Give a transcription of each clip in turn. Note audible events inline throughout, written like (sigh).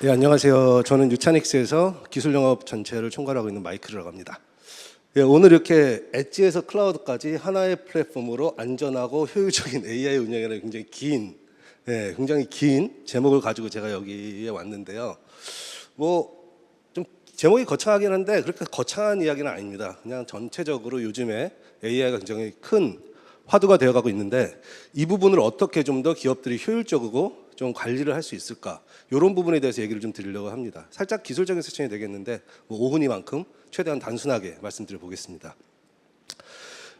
네, 안녕하세요. 저는 유찬익스에서 기술 영업 전체를 총괄하고 있는 마이크라고 합니다. 예, 오늘 이렇게 엣지에서 클라우드까지 하나의 플랫폼으로 안전하고 효율적인 AI 운영이라는 굉장히 긴, 예, 굉장히 긴 제목을 가지고 제가 여기에 왔는데요. 뭐 좀 제목이 거창하긴 한데 그렇게 거창한 이야기는 아닙니다. 그냥 전체적으로 요즘에 AI가 굉장히 큰 화두가 되어가고 있는데 이 부분을 어떻게 좀 더 기업들이 효율적이고 좀 관리를 할 수 있을까 이런 부분에 대해서 얘기를 좀 드리려고 합니다. 살짝 기술적인 세션이 되겠는데 뭐 5분이만큼 최대한 단순하게 말씀드려 보겠습니다.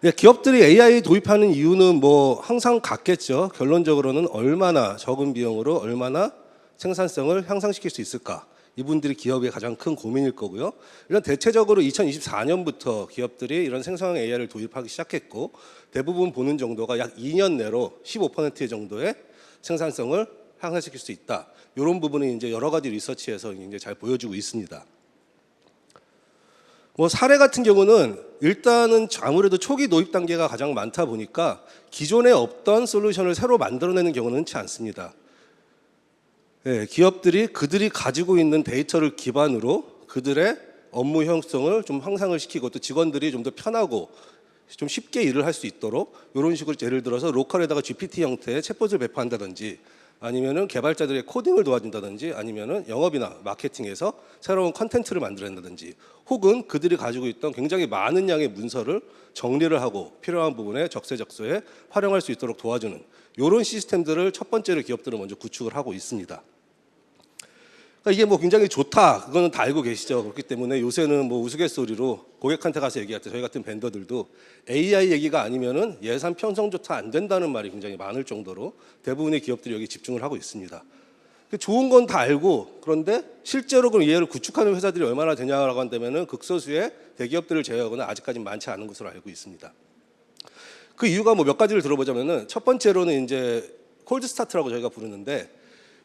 네, 기업들이 AI 도입하는 이유는 뭐 항상 같겠죠. 결론적으로는 얼마나 적은 비용으로 얼마나 생산성을 향상시킬 수 있을까. 이분들이 기업의 가장 큰 고민일 거고요. 이런 대체적으로 2024년부터 기업들이 이런 생성형 AI를 도입하기 시작했고 대부분 보는 정도가 약 2년 내로 15% 정도의 생산성을 향상시킬 수 있다. 이런 부분이 이제 여러 가지 리서치에서 이제 잘 보여주고 있습니다. 뭐 사례 같은 경우는 일단은 아무래도 초기 도입 단계가 가장 많다 보니까 기존에 없던 솔루션을 새로 만들어내는 경우는 흔치 않습니다. 예, 기업들이 그들이 가지고 있는 데이터를 기반으로 그들의 업무 형성을 좀 향상을 시키고 또 직원들이 좀 더 편하고 좀 쉽게 일을 할 수 있도록 이런 식으로 예를 들어서 로컬에다가 GPT 형태의 챗봇을 배포한다든지 아니면은 개발자들의 코딩을 도와준다든지 아니면은 영업이나 마케팅에서 새로운 컨텐츠를 만들어낸다든지 혹은 그들이 가지고 있던 굉장히 많은 양의 문서를 정리를 하고 필요한 부분에 적세적소에 활용할 수 있도록 도와주는 이런 시스템들을 첫 번째로 기업들은 먼저 구축을 하고 있습니다. 그러니까 이게 뭐 굉장히 좋다 그거는 다 알고 계시죠 그렇기 때문에 요새는 뭐 우스갯소리로 고객한테 가서 얘기할 때 저희 같은 벤더들도 AI 얘기가 아니면은 예산 편성조차 안 된다는 말이 굉장히 많을 정도로 대부분의 기업들이 여기 집중을 하고 있습니다. 좋은 건 다 알고 그런데 실제로 그럼 얘를 구축하는 회사들이 얼마나 되냐라고 한다면은 극소수의 대기업들을 제외하고는 아직까지 많지 않은 것으로 알고 있습니다. 그 이유가 뭐 몇 가지를 들어보자면은 첫 번째로는 이제 콜드 스타트라고 저희가 부르는데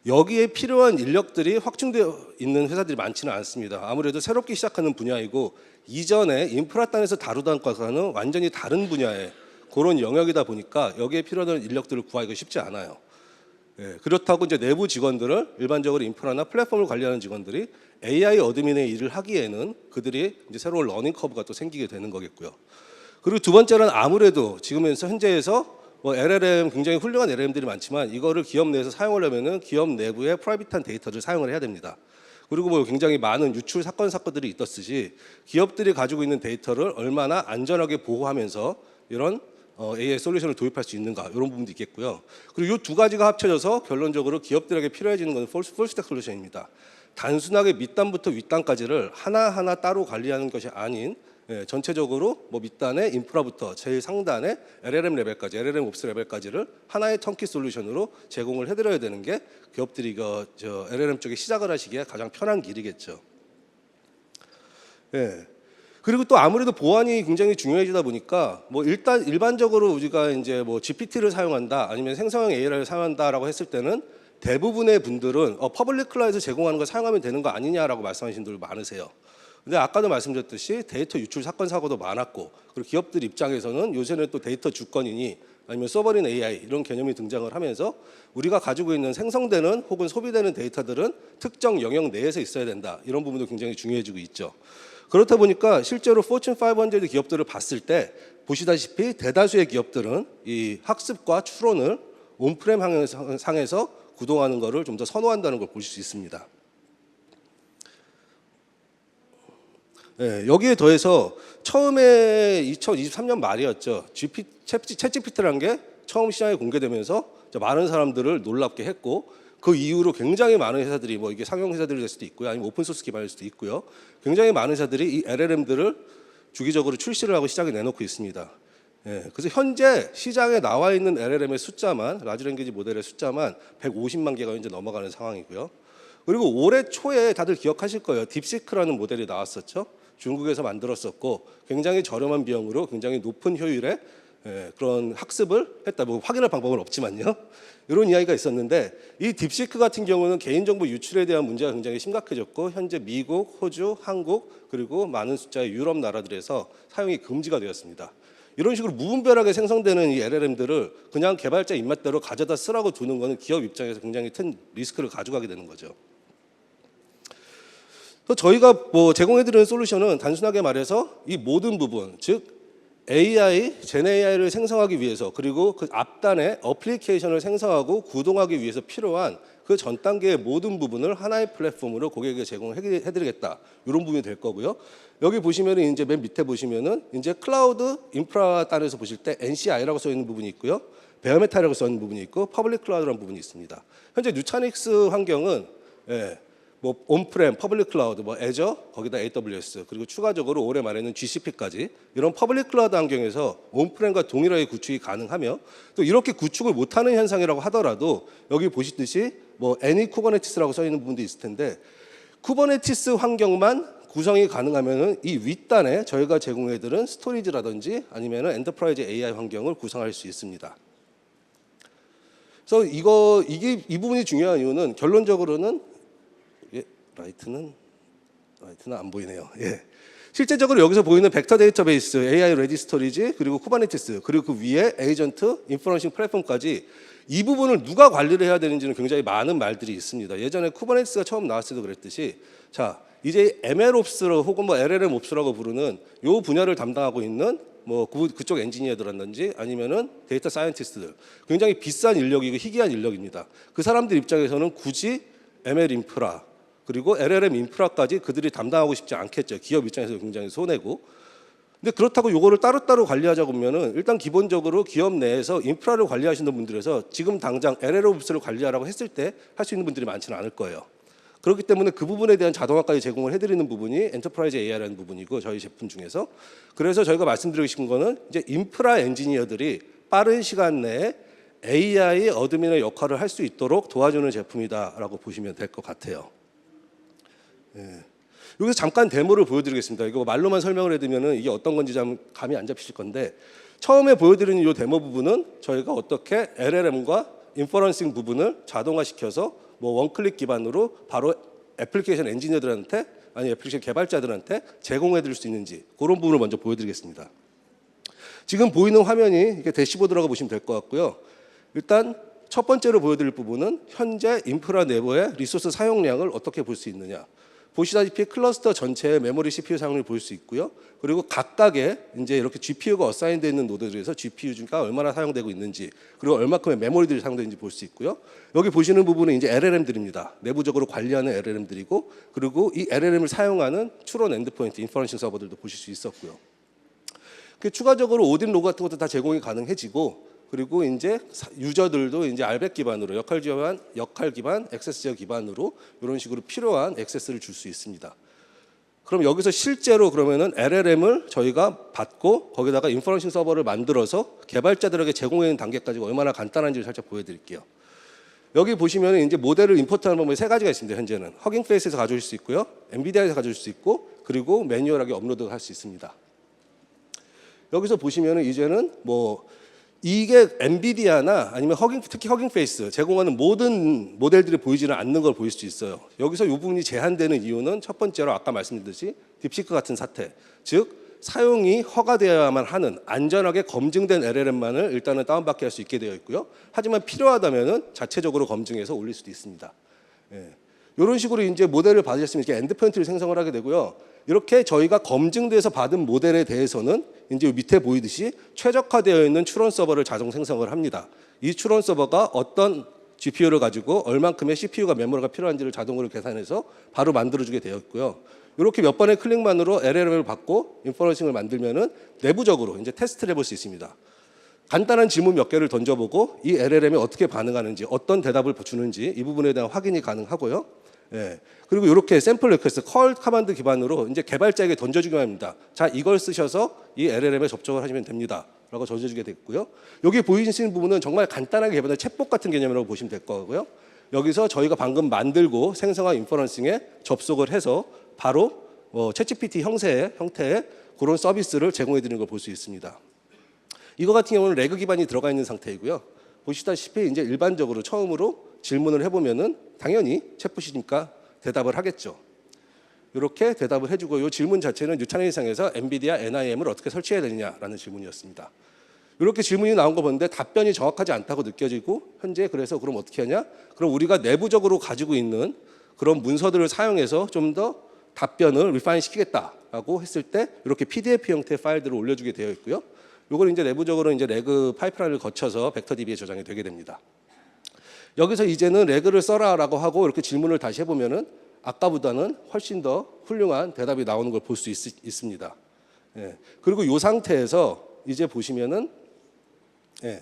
여기에 필요한 인력들이 확충되어 있는 회사들이 많지는 않습니다. 아무래도 새롭게 시작하는 분야이고 이전에 인프라 단에서 다루던 것과는 완전히 다른 분야의 그런 영역이다 보니까 여기에 필요한 인력들을 구하기가 쉽지 않아요. 예, 그렇다고 이제 내부 직원들을 일반적으로 인프라나 플랫폼을 관리하는 직원들이 AI 어드민의 일을 하기에는 그들이 이제 새로운 러닝 커브가 또 생기게 되는 거겠고요. 그리고 두 번째는 아무래도 지금 현재에서 뭐 LLM 굉장히 훌륭한 LLM들이 많지만 이거를 기업 내에서 사용하려면은 기업 내부의 프라이빗한 데이터를 사용을 해야 됩니다. 그리고 뭐 굉장히 많은 유출 사건 사건들이 있었듯이 기업들이 가지고 있는 데이터를 얼마나 안전하게 보호하면서 이런 어, AI 솔루션을 도입할 수 있는가 이런 부분도 있겠고요. 그리고 이 두 가지가 합쳐져서 결론적으로 기업들에게 필요해지는 것은 폴스 풀스택 솔루션입니다. 단순하게 밑단부터 윗단까지를 하나하나 따로 관리하는 것이 아닌 예, 전체적으로 뭐 밑단의 인프라부터 제일 상단의 LLM 레벨까지, LLM 옵스 레벨까지를 하나의 턴키 솔루션으로 제공을 해드려야 되는 게 기업들이 그저 LLM 쪽에 시작을 하시기에 가장 편한 길이겠죠. 예. 그리고 또 아무래도 보안이 굉장히 중요해지다 보니까 뭐 일단 일반적으로 우리가 이제 뭐 GPT를 사용한다 아니면 생성형 AI를 사용한다라고 했을 때는 대부분의 분들은 어, 퍼블릭 클라우드 제공하는 걸 사용하면 되는 거 아니냐라고 말씀하신 분들 많으세요. 근데 아까도 말씀드렸듯이 데이터 유출 사건 사고도 많았고 그리고 기업들 입장에서는 요새는 또 데이터 주권이니 아니면 서버린 AI 이런 개념이 등장을 하면서 우리가 가지고 있는 생성되는 혹은 소비되는 데이터들은 특정 영역 내에서 있어야 된다 이런 부분도 굉장히 중요해지고 있죠. 그렇다 보니까 실제로 포춘 500 기업들을 봤을 때 보시다시피 대다수의 기업들은 이 학습과 추론을 온프렘 상에서 구동하는 것을 좀 더 선호한다는 걸 보실 수 있습니다. 네, 여기에 더해서 처음에 2023년 말이었죠. GP, 챗 GPT라는 게 처음 시장에 공개되면서 많은 사람들을 놀랍게 했고 그 이후로 굉장히 많은 회사들이 뭐 이게 상용 회사들이 될 수도 있고요. 아니면 오픈 소스 기반일 수도 있고요. 굉장히 많은 회사들이 이 LLM들을 주기적으로 출시를 하고 시장에 내놓고 있습니다. 예, 그래서 현재 시장에 나와 있는 LLM의 숫자만 라지 랭귀지 모델의 숫자만 150만 개가 이제 넘어가는 상황이고요. 그리고 올해 초에 다들 기억하실 거예요. 딥시크라는 모델이 나왔었죠. 중국에서 만들었었고 굉장히 저렴한 비용으로 굉장히 높은 효율의 예, 그런 학습을 했다. 뭐 확인할 방법은 없지만요. 이런 이야기가 있었는데 이 딥시크 같은 경우는 개인정보 유출에 대한 문제가 굉장히 심각해졌고 현재 미국, 호주, 한국 그리고 많은 숫자의 유럽 나라들에서 사용이 금지가 되었습니다. 이런 식으로 무분별하게 생성되는 이 LLM들을 그냥 개발자 입맛대로 가져다 쓰라고 두는 것은 기업 입장에서 굉장히 큰 리스크를 가져가게 되는 거죠. 그래서 저희가 뭐 제공해드리는 솔루션은 단순하게 말해서 이 모든 부분, 즉 AI, 젠 AI를 생성하기 위해서 그리고 그 앞단에 어플리케이션을 생성하고 구동하기 위해서 필요한 그 전 단계의 모든 부분을 하나의 플랫폼으로 고객에게 제공해드리겠다 이런 부분이 될 거고요. 여기 보시면은 이제 맨 밑에 보시면은 이제 클라우드 인프라 단에서 보실 때 NCI라고 써 있는 부분이 있고요. 베어메타라고 써 있는 부분이 있고 퍼블릭 클라우드라는 부분이 있습니다. 현재 뉴타닉스 환경은 예, 뭐 온프렘, 퍼블릭 클라우드, 뭐 애저, 거기다 AWS 그리고 추가적으로 올해 말에는 GCP까지 이런 퍼블릭 클라우드 환경에서 온프렘과 동일하게 구축이 가능하며 또 이렇게 구축을 못하는 현상이라고 하더라도 여기 보시듯이 뭐 애니 쿠버네티스라고 써 있는 부분도 있을 텐데 쿠버네티스 환경만 구성이 가능하면은 이 윗단에 저희가 제공해드린 스토리지라든지 아니면은 엔터프라이즈 AI 환경을 구성할 수 있습니다. 그래서 이거 이게 이 부분이 중요한 이유는 결론적으로는 예, 라이트는 라이트는 안 보이네요. 예. 실제적으로 여기서 보이는 벡터 데이터베이스, AI 레디 스토리지, 그리고 쿠버네티스, 그리고 그 위에 에이전트, 인퍼런싱 플랫폼까지 이 부분을 누가 관리를 해야 되는지는 굉장히 많은 말들이 있습니다. 예전에 쿠버네티스가 처음 나왔을 때도 그랬듯이 자 이제 MLOps로 혹은 뭐 LLMOps라고 부르는 요 분야를 담당하고 있는 뭐 그, 그쪽 엔지니어들이라든지 아니면은 데이터 사이언티스트들 굉장히 비싼 인력이고 희귀한 인력입니다. 그 사람들 입장에서는 굳이 ML 인프라 그리고 LLM 인프라까지 그들이 담당하고 싶지 않겠죠. 기업 입장에서 굉장히 손해고. 근데 그렇다고 요거를 따로따로 관리하자고 하면은 일단 기본적으로 기업 내에서 인프라를 관리하시는 분들에서 지금 당장 LLOps를 관리하라고 했을 때 할 수 있는 분들이 많지는 않을 거예요. 그렇기 때문에 그 부분에 대한 자동화까지 제공을 해드리는 부분이 엔터프라이즈 AI라는 부분이고 저희 제품 중에서 그래서 저희가 말씀드리고 싶은 거는 이제 인프라 엔지니어들이 빠른 시간 내에 AI 어드민의 역할을 할 수 있도록 도와주는 제품이다라고 보시면 될 것 같아요. 예. 여기서 잠깐 데모를 보여드리겠습니다. 이거 말로만 설명을 해드리면 이게 어떤 건지 좀 감이 안 잡히실 건데 처음에 보여드리는 이 데모 부분은 저희가 어떻게 LLM과 인퍼런싱 부분을 자동화시켜서 뭐 원클릭 기반으로 바로 애플리케이션 엔지니어들한테 아니 애플리케이션 개발자들한테 제공해드릴 수 있는지 그런 부분을 먼저 보여드리겠습니다. 지금 보이는 화면이 이게 대시보드라고 보시면 될 것 같고요. 일단 첫 번째로 보여드릴 부분은 현재 인프라 내부의 리소스 사용량을 어떻게 볼 수 있느냐. 보시다시피 클러스터 전체의 메모리 CPU 사용률을 볼수 있고요. 그리고 각각의 이제 이렇게 GPU가 어사인되어 있는 노드들에서 GPU가 얼마나 사용되고 있는지 그리고 얼마큼의 메모리들이 사용되는지 볼 수 있고요. 여기 보시는 부분은 이제 LLM들입니다. 내부적으로 관리하는 LLM들이고 그리고 이 LLM을 사용하는 추론 엔드포인트 인퍼런싱 서버들도 보실 수 있었고요. 그 추가적으로 오딘 로그 같은 것도 다 제공이 가능해지고 그리고 이제 사- 유저들도 이제 알백 기반으로 역할 기반, 역할 기반, 액세스 제어 기반으로 이런 식으로 필요한 액세스를 줄 수 있습니다. 그럼 여기서 실제로 그러면은 LLM을 저희가 받고 거기다가 인퍼런싱 서버를 만들어서 개발자들에게 제공하는 단계까지 얼마나 간단한지를 살짝 보여드릴게요. 여기 보시면 이제 모델을 임포트하는 방법이 세 가지가 있습니다. 현재는 허깅 페이스에서 가져올 수 있고요, 엔비디아에서 가져올 수 있고, 그리고 매뉴얼하게 업로드할 수 있습니다. 여기서 보시면은 이제는 뭐 이게 엔비디아나 아니면 허깅 특히 허깅 페이스 제공하는 모든 모델들이 보이지는 않는 걸 보일 수 있어요. 여기서 이 부분이 제한되는 이유는 첫 번째로 아까 말씀드렸듯이 딥시크 같은 사태, 즉 사용이 허가되어야만 하는 안전하게 검증된 LLM만을 일단은 다운받게 할 수 있게 되어 있고요. 하지만 필요하다면은 자체적으로 검증해서 올릴 수도 있습니다. 예. 이런 식으로 이제 모델을 받으셨으면 이렇게 엔드포인트를 생성을 하게 되고요. 이렇게 저희가 검증돼서 받은 모델에 대해서는 이제 밑에 보이듯이 최적화되어 있는 추론 서버를 자동 생성을 합니다. 이 추론 서버가 어떤 GPU를 가지고 얼만큼의 CPU가 메모리가 필요한지를 자동으로 계산해서 바로 만들어주게 되어 있고요. 이렇게 몇 번의 클릭만으로 LLM을 받고 인퍼런싱을 만들면은 내부적으로 이제 테스트를 해볼 수 있습니다. 간단한 질문 몇 개를 던져보고 이 LLM이 어떻게 반응하는지 어떤 대답을 주는지 이 부분에 대한 확인이 가능하고요. 예. 그리고 이렇게 샘플 리퀘스트, 컬 커맨드 기반으로 이제 개발자에게 던져주기만 합니다. 자, 이걸 쓰셔서 이 LLM에 접속을 하시면 됩니다. 라고 던져주게 됐고요. 여기 보이시는 부분은 정말 간단하게 개발된 챗봇 같은 개념이라고 보시면 될 거고요. 여기서 저희가 방금 만들고 생성한 인퍼런싱에 접속을 해서 바로 뭐 챗GPT 형태의 형태의 그런 서비스를 제공해 드리는 걸 볼 수 있습니다. 이거 같은 경우는 레그 기반이 들어가 있는 상태이고요. 보시다시피 이제 일반적으로 처음으로 질문을 해보면은 당연히 챗봇이니까 대답을 하겠죠. 이렇게 대답을 해주고 이 질문 자체는 뉴타네이상에서 엔비디아 NIM을 어떻게 설치해야 되느냐라는 질문이었습니다. 이렇게 질문이 나온 거 보는데 답변이 정확하지 않다고 느껴지고 현재 그래서 그럼 어떻게 하냐? 그럼 우리가 내부적으로 가지고 있는 그런 문서들을 사용해서 좀 더 답변을 리파인 시키겠다라고 했을 때 이렇게 PDF 형태의 파일들을 올려주게 되어 있고요. 요걸 이제 내부적으로 이제 레그 파이프라인을 거쳐서 벡터 DB에 저장이 되게 됩니다. 여기서 이제는 레그를 써라라고 하고 이렇게 질문을 다시 해보면은 아까보다는 훨씬 더 훌륭한 대답이 나오는 걸 볼 수 있습니다. 예. 그리고 이 상태에서 이제 보시면은 예.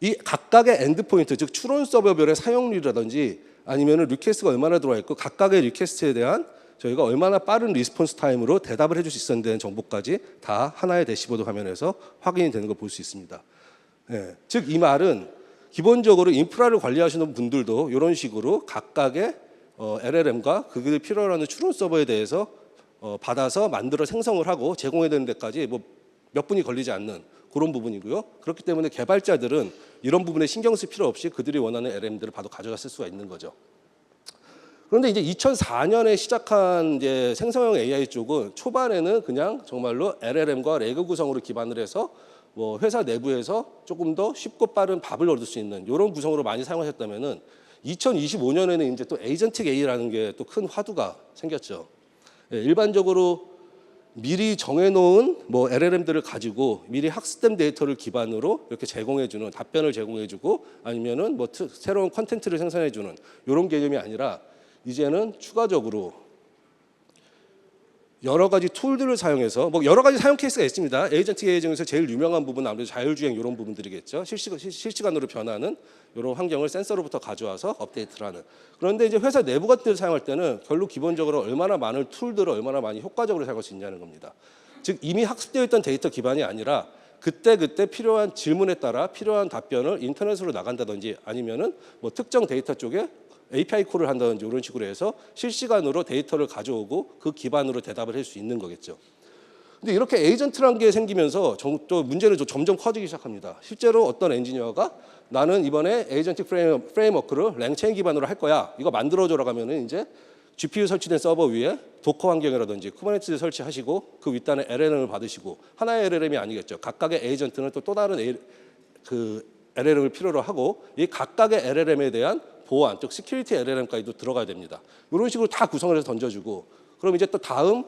이 각각의 엔드포인트 즉 추론 서버별의 사용률이라든지 아니면은 리퀘스트가 얼마나 들어와 있고 각각의 리퀘스트에 대한 저희가 얼마나 빠른 리스폰스 타임으로 대답을 해줄 수 있었는 정보까지 다 하나의 대시보드 화면에서 확인이 되는 걸 볼 수 있습니다. 예. 즉 이 말은 기본적으로 인프라를 관리하시는 분들도 이런 식으로 각각의 어, LLM과 그들이 필요로 하는 추론 서버에 대해서 어, 받아서 만들어 생성을 하고 제공해야 되는 데까지 뭐 몇 분이 걸리지 않는 그런 부분이고요. 그렇기 때문에 개발자들은 이런 부분에 신경 쓸 필요 없이 그들이 원하는 LLM들을 바로 가져갔을 수가 있는 거죠. 그런데 이제 2004년에 시작한 이제 생성형 AI 쪽은 초반에는 그냥 정말로 LLM과 레그 구성으로 기반을 해서 뭐 회사 내부에서 조금 더 쉽고 빠른 밥을 얻을 수 있는 이런 구성으로 많이 사용하셨다면은 2025년에는 이제 또 에이전틱 AI라는 게 또 큰 화두가 생겼죠. 예, 일반적으로 미리 정해놓은 뭐 LLM들을 가지고 미리 학습된 데이터를 기반으로 이렇게 제공해주는 답변을 제공해주고 아니면은 뭐 트- 새로운 컨텐츠를 생산해주는 이런 개념이 아니라 이제는 추가적으로 여러 가지 툴들을 사용해서 뭐 여러 가지 사용 케이스가 있습니다. 에이전트 AI 중에서 제일 유명한 부분은 아무래도 자율주행 이런 부분들이겠죠. 실시간으로 변하는 이런 환경을 센서로부터 가져와서 업데이트를 하는. 그런데 이제 회사 내부 같은 데를 사용할 때는 결국 기본적으로 얼마나 많은 툴들을 얼마나 많이 효과적으로 사용할 수 있냐는 겁니다. 즉 이미 학습되어 있던 데이터 기반이 아니라 그때 그때 필요한 질문에 따라 필요한 답변을 인터넷으로 나간다든지 아니면은 뭐 특정 데이터 쪽에 API 콜을 한다든지 이런 식으로 해서 실시간으로 데이터를 가져오고 그 기반으로 대답을 할 수 있는 거겠죠. 근데 이렇게 에이전트란 게 생기면서 정- 또 문제는 좀 점점 커지기 시작합니다. 실제로 어떤 엔지니어가 나는 이번에 에이전틱 프레임, 프레임워크를 랭체인 기반으로 할 거야. 이거 만들어줘라고 하면은 이제 GPU 설치된 서버 위에 도커 환경이라든지 쿠버네티스 설치하시고 그 윗단에 LLM을 받으시고 하나의 LLM이 아니겠죠. 각각의 에이전트는 또 또 다른 A, 그 LLM을 필요로 하고 이 각각의 LLM에 대한 보안, 즉 시큐리티 LLM까지도 들어가야 됩니다. 이런 식으로 다 구성을 해서 던져주고 그럼 이제 또 다음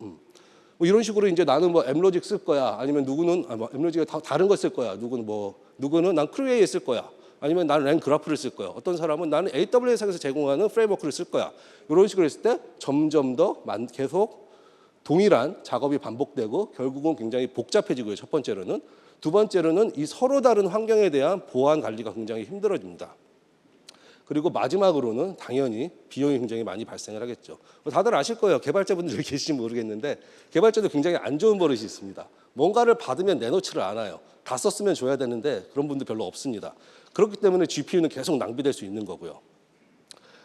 음, 뭐 이런 식으로 이제 나는 뭐 엠로직 쓸 거야 아니면 누구는 아, 뭐 엠로직이 다 다른 거쓸 거야 누구는 뭐 누구는 난 크루에이 쓸 거야 아니면 나는 랭 그래프를 쓸 거야 어떤 사람은 나는 AWS에서 제공하는 프레임워크를 쓸 거야 이런 식으로 했을 때 점점 더 만- 계속 동일한 작업이 반복되고 결국은 굉장히 복잡해지고요. 첫 번째로는 두 번째로는 이 서로 다른 환경에 대한 보안 관리가 굉장히 힘들어집니다. 그리고 마지막으로는 당연히 비용이 굉장히 많이 발생을 하겠죠. 뭐 다들 아실 거예요. 개발자분들이 (laughs) 계실지 모르겠는데 개발자도 굉장히 안 좋은 버릇이 있습니다. 뭔가를 받으면 내놓지를 않아요. 다 썼으면 줘야 되는데 그런 분들 별로 없습니다. 그렇기 때문에 GPU는 계속 낭비될 수 있는 거고요.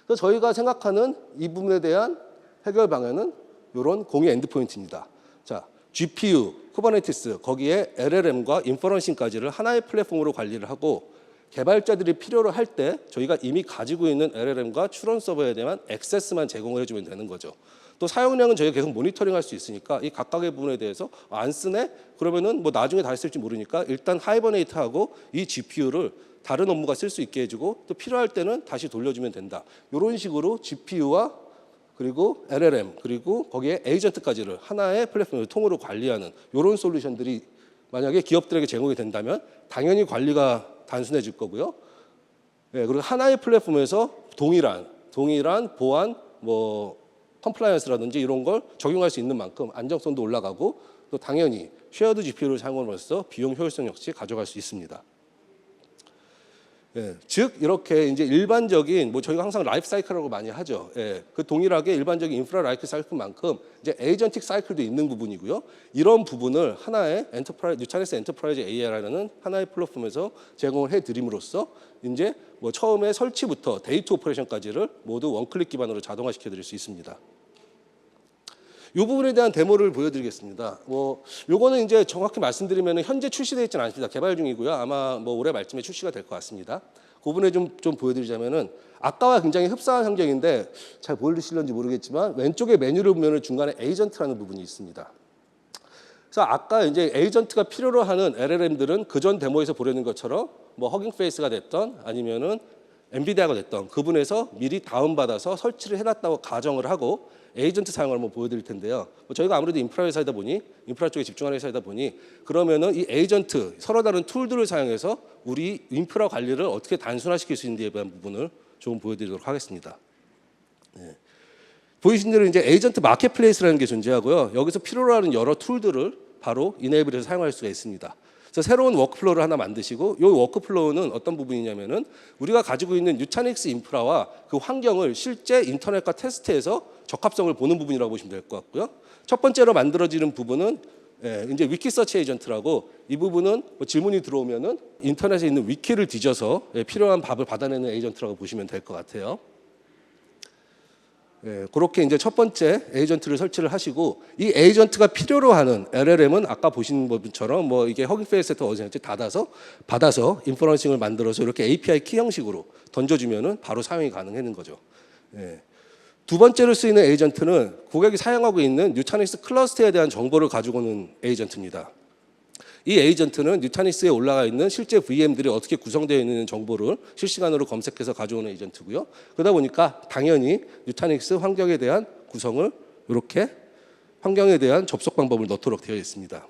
그래서 저희가 생각하는 이 부분에 대한 해결 방안은 이런 공유 엔드포인트입니다. 자, GPU, 쿠버네티스 거기에 LLM과 인퍼런싱까지를 하나의 플랫폼으로 관리를 하고 개발자들이 필요로 할 때 저희가 이미 가지고 있는 LLM과 추론 서버에 대한 액세스만 제공을 해주면 되는 거죠. 또 사용량은 저희가 계속 모니터링할 수 있으니까 이 각각의 부분에 대해서 안 쓰네 그러면은 뭐 나중에 다시 쓸지 모르니까 일단 하이버네이트하고 이 GPU를 다른 업무가 쓸 수 있게 해주고 또 필요할 때는 다시 돌려주면 된다. 이런 식으로 GPU와 그리고 LLM 그리고 거기에 에이전트까지를 하나의 플랫폼을 통으로 관리하는 이런 솔루션들이 만약에 기업들에게 제공이 된다면 당연히 관리가 단순해질 거고요. 예, 그리고 하나의 플랫폼에서 동일한 동일한 보안 뭐 컴플라이언스라든지 이런 걸 적용할 수 있는 만큼 안정성도 올라가고 또 당연히 쉐어드 GPU를 사용함으로써 비용 효율성 역시 가져갈 수 있습니다. 예, 즉 이렇게 이제 일반적인 뭐 저희가 항상 라이프 사이클이라고 많이 하죠. 예, 그 동일하게 일반적인 인프라 라이프 사이클만큼 이제 에이전틱 사이클도 있는 부분이고요. 이런 부분을 하나의 엔터프라이즈 뉴차레스 엔터프라이즈 AI라는 하나의 플랫폼에서 제공을 해 드림으로써 이제 뭐 처음에 설치부터 데이트 오퍼레이션까지를 모두 원클릭 기반으로 자동화 시켜 드릴 수 있습니다. 이 부분에 대한 데모를 보여드리겠습니다. 뭐 요거는 이제 정확히 말씀드리면 현재 출시되어 있지는 않습니다. 개발 중이고요. 아마 뭐 올해 말쯤에 출시가 될 것 같습니다. 그 부분에 좀, 좀 보여드리자면은 아까와 굉장히 흡사한 환경인데 잘 보여주실런지 모르겠지만 왼쪽에 메뉴를 보면 중간에 에이전트라는 부분이 있습니다. 그래서 아까 이제 에이전트가 필요로 하는 LLM들은 그전 데모에서 보려는 것처럼 뭐 허깅 페이스가 됐던 아니면은 엔비디아가 됐던 그분에서 미리 다운받아서 설치를 해놨다고 가정을 하고 에이전트 사용을 한번 보여드릴 텐데요. 뭐 저희가 아무래도 인프라 회사이다 보니 인프라 쪽에 집중하는 회사이다 보니 그러면은 이 에이전트 서로 다른 툴들을 사용해서 우리 인프라 관리를 어떻게 단순화시킬 수 있는지에 대한 부분을 좀 보여드리도록 하겠습니다. 네. 보이신 대로 이제 에이전트 마켓플레이스라는 게 존재하고요. 여기서 필요로 하는 여러 툴들을 바로 이네이블해서 사용할 수가 있습니다. 그래서 새로운 워크플로우를 하나 만드시고 이 워크플로우는 어떤 부분이냐면은 우리가 가지고 있는 뉴타닉스 인프라와 그 환경을 실제 인터넷과 테스트해서 적합성을 보는 부분이라고 보시면 될 것 같고요. 첫 번째로 만들어지는 부분은 예, 이제 위키 서치 에이전트라고 이 부분은 뭐 질문이 들어오면은 인터넷에 있는 위키를 뒤져서 예, 필요한 답을 받아내는 에이전트라고 보시면 될 것 같아요. 예, 그렇게 이제 첫 번째 에이전트를 설치를 하시고 이 에이전트가 필요로 하는 LLM은 아까 보신 것처럼 뭐 이게 허깅 페이스 세트 어디든지 닫아서 받아서 인퍼런싱을 만들어서 이렇게 API 키 형식으로 던져주면은 바로 사용이 가능하는 거죠. 예. 두 번째로 쓰이는 에이전트는 고객이 사용하고 있는 뉴타닉스 클러스터에 대한 정보를 가지고 오는 에이전트입니다. 이 에이전트는 뉴타닉스에 올라가 있는 실제 VM들이 어떻게 구성되어 있는 정보를 실시간으로 검색해서 가져오는 에이전트고요. 그러다 보니까 당연히 뉴타닉스 환경에 대한 구성을 이렇게 환경에 대한 접속 방법을 넣도록 되어 있습니다.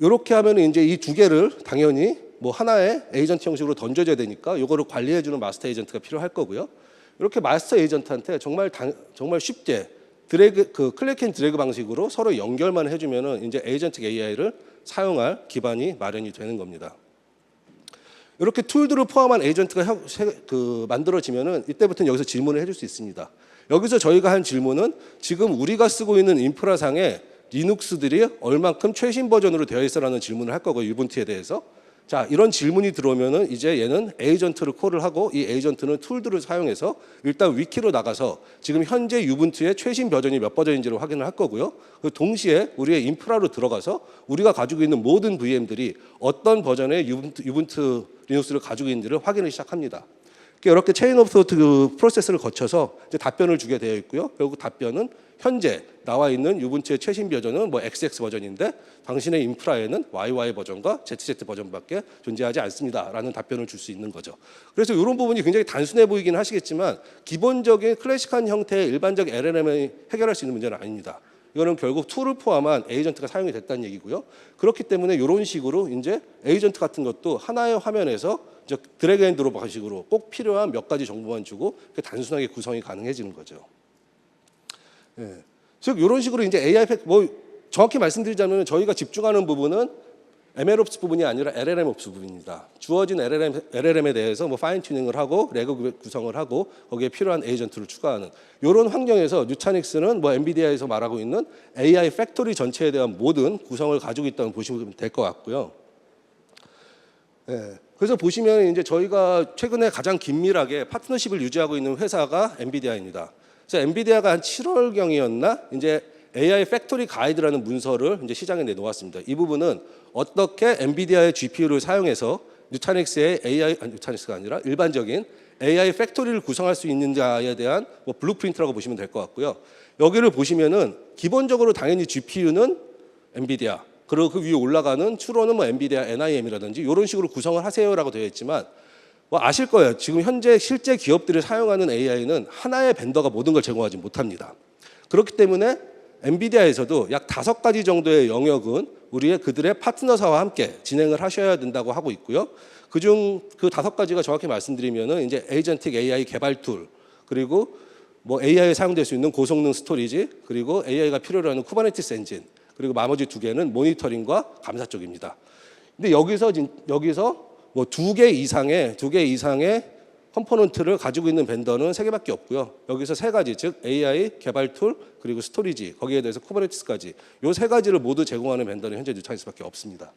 이렇게 하면 이제 이 두 개를 당연히 뭐 하나의 에이전트 형식으로 던져줘야 되니까 이거를 관리해주는 마스터 에이전트가 필요할 거고요. 이렇게 마스터 에이전트한테 정말 당, 정말 쉽게 드래그 그 클릭 앤 드래그 방식으로 서로 연결만 해주면은 이제 에이전트 AI를 사용할 기반이 마련이 되는 겁니다. 이렇게 툴들을 포함한 에이전트가 그 만들어지면은 이때부터는 여기서 질문을 해줄 수 있습니다. 여기서 저희가 한 질문은 지금 우리가 쓰고 있는 인프라상에 리눅스들이 얼만큼 최신 버전으로 되어 있어라는 질문을 할 거고요. 유분트에 대해서. 자, 이런 질문이 들어오면은 이제 얘는 에이전트를 콜을 하고 이 에이전트는 툴들을 사용해서 일단 위키로 나가서 지금 현재 유분트의 최신 버전이 몇 버전인지를 확인을 할 거고요. 그 동시에 우리의 인프라로 들어가서 우리가 가지고 있는 모든 VM들이 어떤 버전의 유분트, 유분트 리눅스를 가지고 있는지를 확인을 시작합니다. 이렇게 체인 오브 소트 그 프로세스를 거쳐서 이제 답변을 주게 되어 있고요. 결국 답변은 현재 나와 있는 유분트의 최신 버전은 뭐 XX 버전인데 당신의 인프라에는 YY 버전과 ZZ 버전밖에 존재하지 않습니다라는 답변을 줄 수 있는 거죠. 그래서 이런 부분이 굉장히 단순해 보이긴 하시겠지만 기본적인 클래식한 형태의 일반적 LLM이 해결할 수 있는 문제는 아닙니다. 이거는 결국 툴을 포함한 에이전트가 사용이 됐다는 얘기고요. 그렇기 때문에 이런 식으로 이제 에이전트 같은 것도 하나의 화면에서 이제 드래그 앤 드롭 방식으로 꼭 필요한 몇 가지 정보만 주고 단순하게 구성이 가능해지는 거죠. 예. 즉 이런 식으로 이제 AI 팩, 뭐 정확히 말씀드리자면 저희가 집중하는 부분은 MLOps 부분이 아니라 LLMOps 부분입니다. 주어진 LLM, LLM에 대해서 뭐 파인 튜닝을 하고 레그 구성을 하고 거기에 필요한 에이전트를 추가하는 이런 환경에서 뉴타닉스는 뭐 엔비디아에서 말하고 있는 AI 팩토리 전체에 대한 모든 구성을 가지고 있다고 보시면 될 것 같고요. 예. 그래서 보시면 이제 저희가 최근에 가장 긴밀하게 파트너십을 유지하고 있는 회사가 엔비디아입니다. 그래서 엔비디아가 한 7월 경이었나 이제 AI 팩토리 가이드라는 문서를 이제 시장에 내놓았습니다. 이 부분은 어떻게 엔비디아의 GPU를 사용해서 뉴타닉스의 AI 아니 뉴타닉스가 아니라 일반적인 AI 팩토리를 구성할 수 있는지에 대한 뭐 블루프린트라고 보시면 될 것 같고요. 여기를 보시면은 기본적으로 당연히 GPU는 엔비디아 그리고 그 위에 올라가는 추론은 뭐 엔비디아 NIM이라든지 이런 식으로 구성을 하세요라고 되어 있지만 뭐 아실 거예요. 지금 현재 실제 기업들이 사용하는 AI는 하나의 벤더가 모든 걸 제공하지 못합니다. 그렇기 때문에 엔비디아에서도 약 다섯 가지 정도의 영역은 우리의 그들의 파트너사와 함께 진행을 하셔야 된다고 하고 있고요. 그중 그 다섯 가지가 정확히 말씀드리면은 이제 에이전틱 AI 개발 툴 그리고 뭐 AI에 사용될 수 있는 고성능 스토리지 그리고 AI가 필요로 하는 쿠버네티스 엔진 그리고 나머지 두 개는 모니터링과 감사 쪽입니다. 근데 여기서 진- 여기서 뭐 두 개 이상의 두 개 이상의 컴포넌트를 가지고 있는 벤더는 세 개밖에 없고요. 여기서 세 가지 즉 AI 개발 툴 그리고 스토리지 거기에 대해서 쿠버네티스까지 요 세 가지를 모두 제공하는 벤더는 현재 뉴타닉스밖에 없습니다.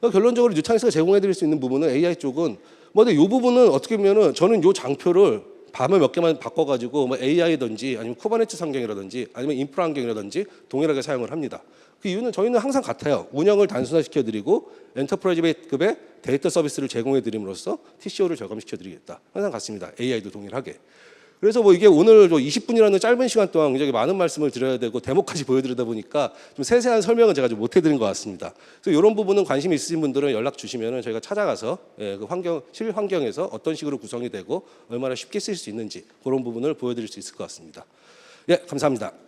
결론적으로 뉴타닉스가 제공해드릴 수 있는 부분은 AI 쪽은 뭐 근데 이 부분은 어떻게 보면은 저는 요 장표를 밤을 몇 개만 바꿔가지고 뭐 AI든지 아니면 쿠버네티스 환경이라든지 아니면 인프라 환경이라든지 동일하게 사용을 합니다. 그 이유는 저희는 항상 같아요. 운영을 단순화시켜드리고 엔터프라이즈급의 데이터 서비스를 제공해드림으로써 TCO를 절감시켜드리겠다. 항상 같습니다. AI도 동일하게. 그래서 뭐 이게 오늘 20분이라는 짧은 시간 동안 굉장히 많은 말씀을 드려야 되고 데모까지 (laughs) 보여드리다 보니까 좀 세세한 설명은 제가 좀 못해드린 것 같습니다. 그래서 이런 부분은 관심 있으신 분들은 연락 주시면은 저희가 찾아가서 예, 그 환경 실 환경에서 어떤 식으로 구성이 되고 얼마나 쉽게 쓸 수 있는지 그런 부분을 보여드릴 수 있을 것 같습니다. 예, 감사합니다.